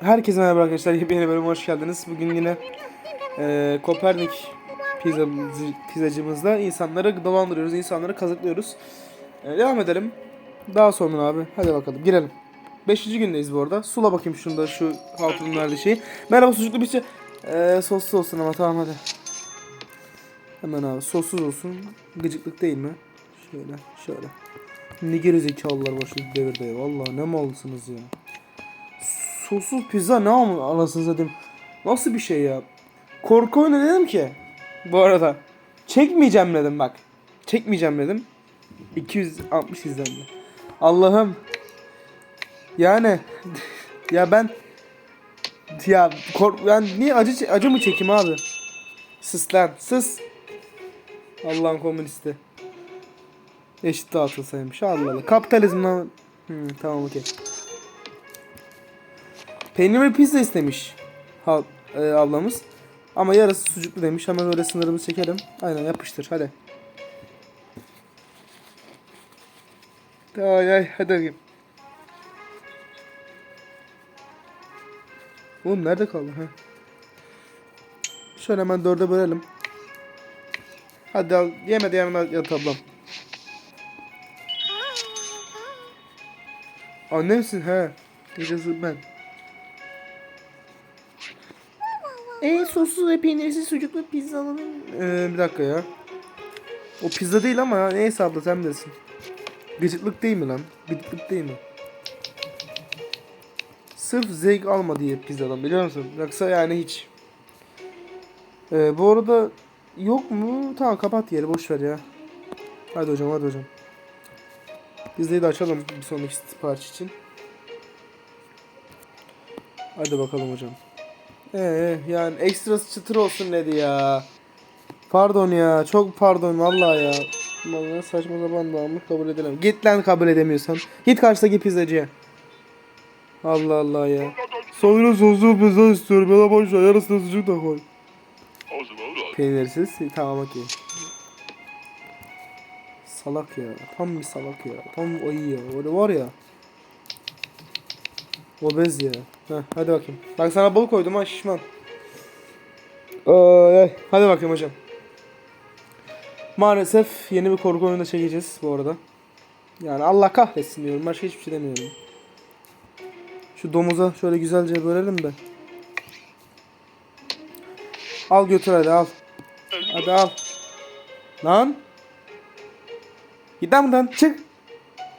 Herkese merhaba arkadaşlar. Yeni bölüme hoş geldiniz. Bugün yine e, Kopernik pizza, pizzacımızda insanları dolandırıyoruz, insanları kazıklıyoruz. E, devam edelim. Daha sonra abi. Hadi bakalım girelim. Beşinci gündeyiz bu arada. Sula bakayım şunda şu halkının verdiği şeyi. Merhaba sucuklu pizza. E, sossuz olsun ama tamam hadi. Hemen abi sossuz olsun. Gıcıklık değil mi? Şöyle şöyle. Ne geri zekalılar var şu devirde. Vallahi ne malsınız ya sossuz pizza ne ama anasını satayım. Nasıl bir şey ya? Korku oyunu dedim ki. Bu arada. Çekmeyeceğim dedim bak. Çekmeyeceğim dedim. 260 izlendi. Allah'ım. Yani ya ben ya kork ben niye acı acı mı çekeyim abi? Sus lan sus. Allah'ın komünisti. Eşit dağıtılsaymış. Allah Allah. Kapitalizmden... Hmm, tamam okey. Peynirli pizza istemiş ha, e, ablamız. Ama yarısı sucuklu demiş. Hemen öyle sınırımızı çekelim. Aynen yapıştır hadi. Ay ay hadi bakayım. Oğlum nerede kaldı ha? Şöyle hemen dörde bölelim. Hadi al. Yemedi hemen yat ablam. Annemsin he. Yarısı ben. E sossuz ve peynirsiz sucuklu pizza alalım. Ee, bir dakika ya. O pizza değil ama. Neyse abla sen bilirsin. Gıcıklık değil mi lan? Gıcıklık değil mi? Sırf zevk alma diye pizzadan biliyor musun? Yoksa yani hiç. Ee, bu arada yok mu? Tamam kapat yeri boş ver ya. Hadi hocam hadi hocam. Pizzayı da açalım bir sonraki sipariş için. Hadi bakalım hocam. Ee yani ekstra çıtır olsun dedi ya. Pardon ya çok pardon vallahi ya. Vallahi saçma sapan bağımlı kabul edemem. Git lan kabul edemiyorsan. Git karşıdaki pizzacıya. Allah Allah ya. Sonra soslu pizza istiyorum ya da boş ver yarısını sucuk da koy. Peynirsiz tamam okey. Salak ya. Tam bir salak ya. Tam ayı ya. Öyle var ya. Obez ya. Heh, hadi bakayım. Bak sana bol koydum ha şişman. Ay. Hadi bakayım hocam. Maalesef yeni bir korku oyunu da çekeceğiz bu arada. Yani Allah kahretsin diyorum. Başka hiçbir şey demiyorum. Şu domuza şöyle güzelce bölelim de. Al götür hadi al. Hadi al. Lan. Git lan buradan çık.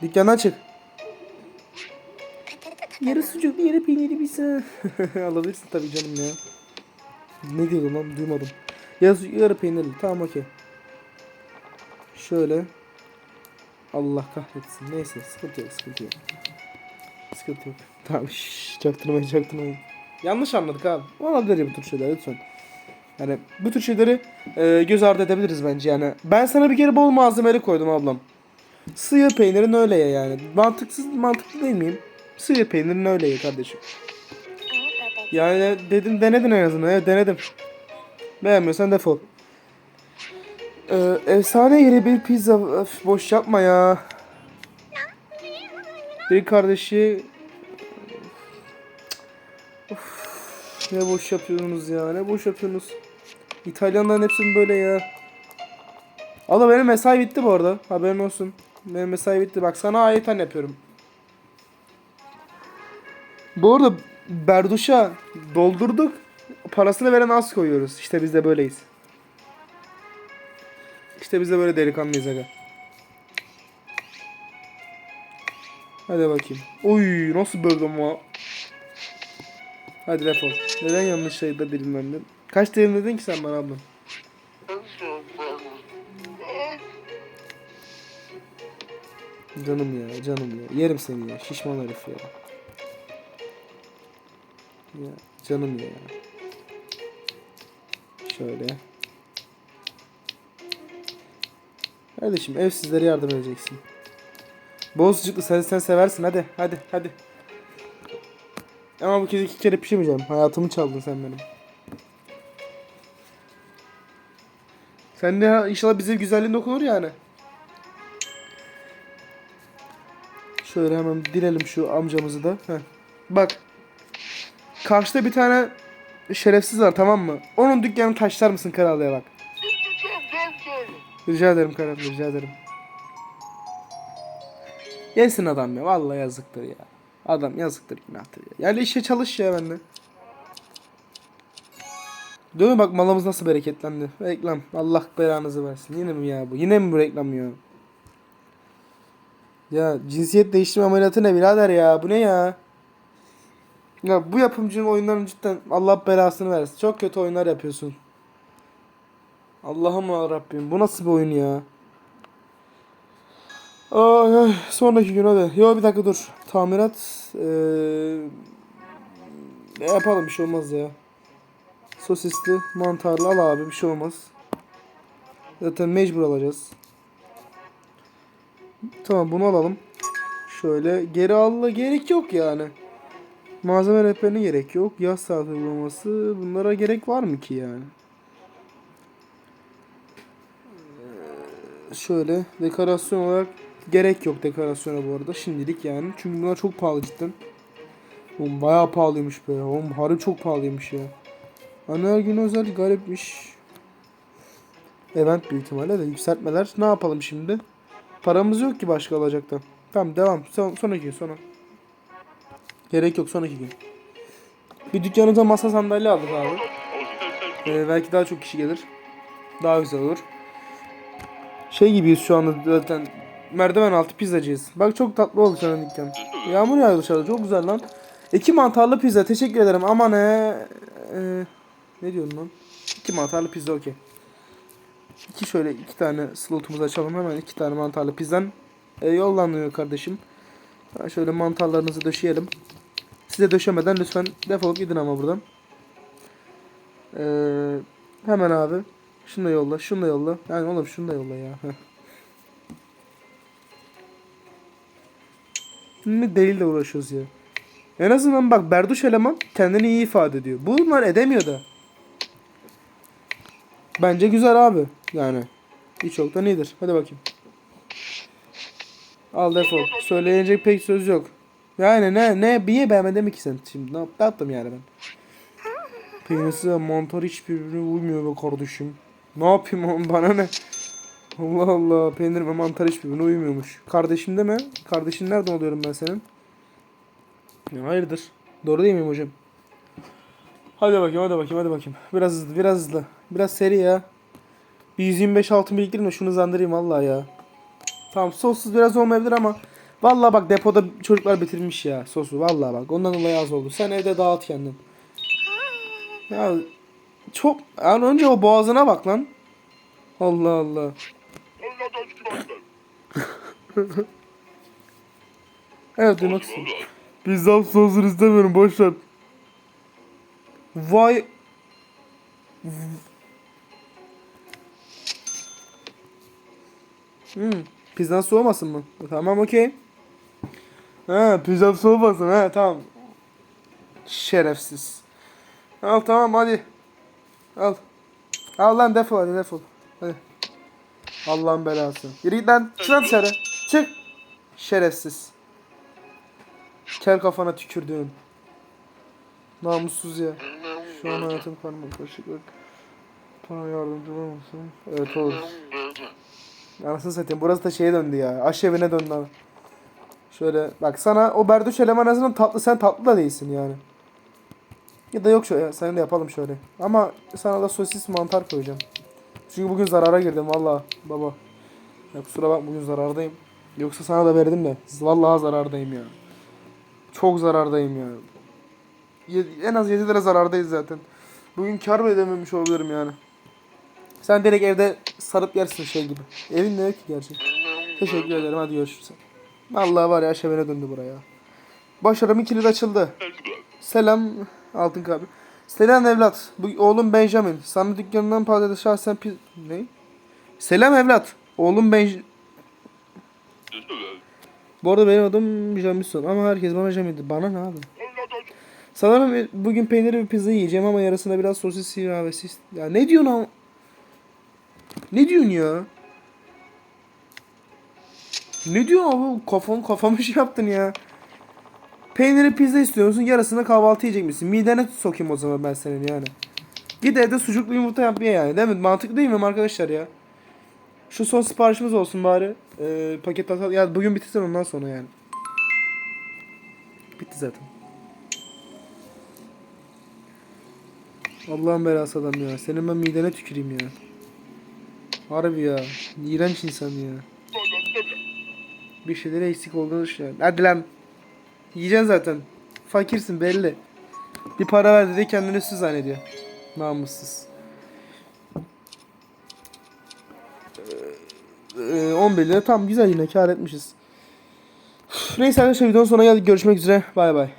Dükkandan çık. Yarı sucuklu yarı peynirli pizza. Alabilirsin tabii canım ya. Ne diyordum lan duymadım. Yarı sucuklu yarı peynirli tamam okey. Şöyle. Allah kahretsin. Neyse sıkıntı yok sıkıntı yok. Sıkıntı yok. Tamam şşş çaktırmayın çaktırmayın. Yanlış anladık abi. Olabilir bu tür şeyler lütfen. Yani bu tür şeyleri e, göz ardı edebiliriz bence yani. Ben sana bir kere bol malzemeli koydum ablam. Sığır peynirin öyle ya yani. Mantıksız mantıklı değil miyim? Sığır peynirin öyle ya kardeşim. Yani dedim denedin en azından. Evet denedim. Beğenmiyorsan defol. Ee, efsane yeri bir pizza. Öf, boş yapma ya. Bir kardeşi Of, ne boş yapıyorsunuz ya ne boş yapıyorsunuz. İtalyanların hepsi mi böyle ya. Allah benim mesai bitti bu arada. Haberin olsun. Benim mesai bitti. Bak sana ayetten yapıyorum. Bu arada Berduş'a doldurduk. Parasını veren az koyuyoruz. İşte biz de böyleyiz. İşte biz de böyle delikanlıyız aga. Hadi bakayım. Oy nasıl böldüm ama. Hadi defol. Neden yanlış şeyde dilimlendin? Kaç dilimledin ki sen bana ablam? Canım ya canım ya. Yerim seni ya. Şişman herif ya. Ya canım ya. Şöyle. Kardeşim evsizlere yardım edeceksin. Bol sucuklu sen, sen seversin hadi hadi hadi. Ama bu kez iki kere pişirmeyeceğim. Hayatımı çaldın sen benim. Sen de inşallah bize güzelliğin dokunur yani. Şöyle hemen dilelim şu amcamızı da. Heh. Bak. Karşıda bir tane şerefsiz var tamam mı? Onun dükkanını taşlar mısın krallığa bak. Rica ederim kral rica ederim. Yesin adam ya vallahi yazıktır ya. Adam yazıktır günahtır ya. Yani işe çalış ya bende. Değil mi bak malımız nasıl bereketlendi. Reklam. Allah belanızı versin. Yine mi ya bu? Yine mi bu reklam ya? Ya cinsiyet değiştirme ameliyatı ne birader ya? Bu ne ya? Ya bu yapımcının oyunlarını cidden Allah belasını versin. Çok kötü oyunlar yapıyorsun. Allah'ım ya Rabbim. Bu nasıl bir oyun ya? Ay ay. Sonraki gün hadi. Yo bir dakika dur. Tamirat. Ne yapalım bir şey olmaz ya. Sosisli, mantarlı al abi bir şey olmaz. Zaten mecbur alacağız. Tamam bunu alalım. Şöyle geri alla gerek yok yani. Malzeme rehberine gerek yok. Yaz saat uygulaması bunlara gerek var mı ki yani? Ee, Şöyle dekorasyon olarak gerek yok dekorasyona bu arada şimdilik yani. Çünkü bunlar çok pahalı cidden. Oğlum bayağı pahalıymış be. Oğlum harbi çok pahalıymış ya. Ana gün özel garipmiş. Event büyük ihtimalle de yükseltmeler. Ne yapalım şimdi? Paramız yok ki başka alacaktan. Tamam devam. Son, sonraki sonra. Gerek yok sonraki gün. Bir dükkanımıza masa sandalye aldık abi. Ee, belki daha çok kişi gelir. Daha güzel olur. Şey gibiyiz şu anda zaten. Merdiven altı pizzacıyız. Bak çok tatlı oldu senin dükkan. Yağmur yağıyor dışarıda çok güzel lan. İki mantarlı pizza teşekkür ederim ama ne Ee, ne diyorsun lan? İki mantarlı pizza okey. İki şöyle iki tane slotumuzu açalım hemen iki tane mantarlı pizzan e, yollanıyor kardeşim. Şöyle mantarlarınızı döşeyelim. Size döşemeden lütfen defolup gidin ama buradan. Ee, hemen abi. Şunu da yolla, şunu da yolla. Yani oğlum şunu da yolla ya. Ne deliyle uğraşıyoruz ya. En azından bak Berduş eleman kendini iyi ifade ediyor. Bunlar edemiyor da. Bence güzel abi. Yani. Hiç yoktan iyidir. Hadi bakayım. Al defol. Söyleyecek pek söz yok. Yani ne ne niye beğenmedin ki sen şimdi? Ne, ne yaptım yani ben? Peynisi ve mantar hiçbirbirine uymuyor be kardeşim. Ne yapayım oğlum bana ne? Allah Allah peynir ve mantar hiçbirbirine uymuyormuş. Kardeşim deme. Kardeşin nereden oluyorum ben senin? Ya hayırdır? Doğru değil miyim hocam? Hadi bakayım hadi bakayım hadi bakayım. Biraz hızlı biraz hızlı. Biraz seri ya. Bir 125 altın biriktireyim de şunu zandırayım vallahi ya. Tamam sossuz biraz olmayabilir ama vallahi bak depoda çocuklar bitirmiş ya sosu vallahi bak ondan dolayı az oldu. Sen evde dağıt kendin. Ya çok yani önce o boğazına bak lan. Allah Allah. Evet duymak istiyorum. Pizzam sosunu istemiyorum boş ver. Vay. Hmm. Pizzan soğumasın mı? Tamam okey. Ha pizzam soğumasın ha tamam. Şerefsiz. Al tamam hadi. Al. Al lan defol hadi defol. Hadi. Allah'ın belası. Yürü git lan. Çık lan dışarı. Çık. Şerefsiz. Kel kafana tükürdüğün. Namussuz ya. Şu an hayatım karma karışıklık. Bana yardımcı olur musun? Evet olur. Anasını satayım. Burası da şeye döndü ya. Aşevine döndü abi. Şöyle bak sana o berduş eleman azından tatlı sen tatlı da değilsin yani. Ya da yok şöyle sen de yapalım şöyle. Ama sana da sosis mantar koyacağım. Çünkü bugün zarara girdim valla baba. Ya kusura bak bugün zarardayım. Yoksa sana da verdim de. Vallahi zarardayım ya. Çok zarardayım ya. En az 7 lira zarardayız zaten. Bugün kar mı edememiş olabilirim yani. Sen direkt evde sarıp yersin şey gibi. Evin ne ki gerçi. Teşekkür ederim hadi görüşürüz. Vallahi var ya aşevene döndü buraya. Başarımın kilidi açıldı. Selam Altın Kalbi. Selam evlat. Bu oğlum Benjamin. Sana dükkanından patates şahsen pi... Ne? Selam evlat. Oğlum Benj... Bu arada benim adım Jamison ama herkes bana Jamil. Bana ne abi? Sanırım bugün peynirli bir pizza yiyeceğim ama yarısına biraz sosis ve sis. Ya ne diyorsun ama? Ne diyorsun ya? Ne diyorsun abi? Kafam kafamı şey yaptın ya. Peyniri pizza istiyorsun yarısına kahvaltı yiyecek misin? Midene sokayım o zaman ben senin yani. Git evde sucuklu yumurta yap ye yani değil mi? Mantıklı değil mi arkadaşlar ya? Şu son siparişimiz olsun bari. Ee, paket atalım. Ya bugün bitirsen ondan sonra yani. Bitti zaten. Allah'ın belası adam ya. Senin ben midene tüküreyim ya. Harbi ya. İğrenç insan ya. Bir şeyleri eksik olduğunu düşünüyorum. Hadi lan. Yiyeceksin zaten. Fakirsin belli. Bir para verdi diye kendini üstü zannediyor. Namussuz. Ee, 11 lira tam güzel yine kar etmişiz. Neyse arkadaşlar videonun sonuna geldik. Görüşmek üzere. Bay bay.